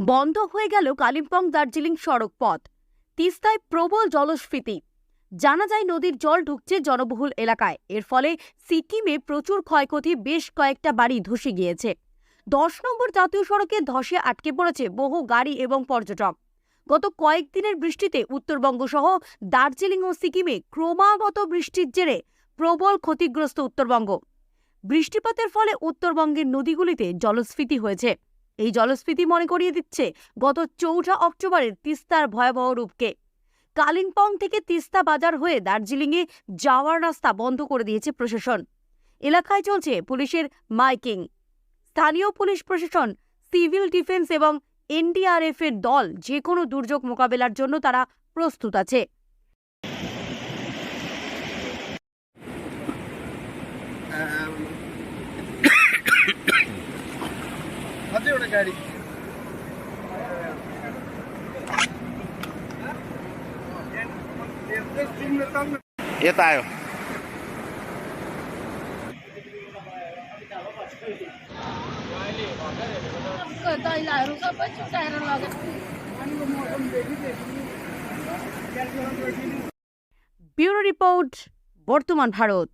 বন্ধ হয়ে গেল কালিম্পং দার্জিলিং সড়ক পথ তিস্তায় প্রবল জলস্ফীতি। জানা যায় নদীর জল ঢুকছে জনবহুল এলাকায়। এর ফলে সিকিমে প্রচুর ক্ষয়ক্ষতি, বেশ কয়েকটা বাড়ি ধসে গিয়েছে। দশ নম্বর জাতীয় সড়কে ধসে আটকে পড়েছে বহু গাড়ি এবং পর্যটক। গত কয়েকদিনের বৃষ্টিতে উত্তরবঙ্গ সহ দার্জিলিং ও সিকিমে ক্রমাগত বৃষ্টির জেরে প্রবল ক্ষতিগ্রস্ত উত্তরবঙ্গ। বৃষ্টিপাতের ফলে উত্তরবঙ্গের নদীগুলিতে জলস্ফীতি হয়েছে। এই জলস্ফীতি মনে করিয়ে দিচ্ছে গত চৌঠা অক্টোবরের তিস্তার ভয়াবহ রূপকে। কালিম্পং থেকে তিস্তা বাজার হয়ে দার্জিলিংয়ে যাওয়ার রাস্তা বন্ধ করে দিয়েছে প্রশাসন। এলাকায় চলছে পুলিশের মাইকিং। স্থানীয় পুলিশ প্রশাসন, সিভিল ডিফেন্স এবং এনডিআরএফ এর দল যে কোনো দুর্যোগ মোকাবেলার জন্য তারা প্রস্তুত আছে। Hadi oraya gari. येत आहे दैलाहरू सबै छुट्याएर लगेको ব্যুরো রিপোর্ট বর্তমান ভারত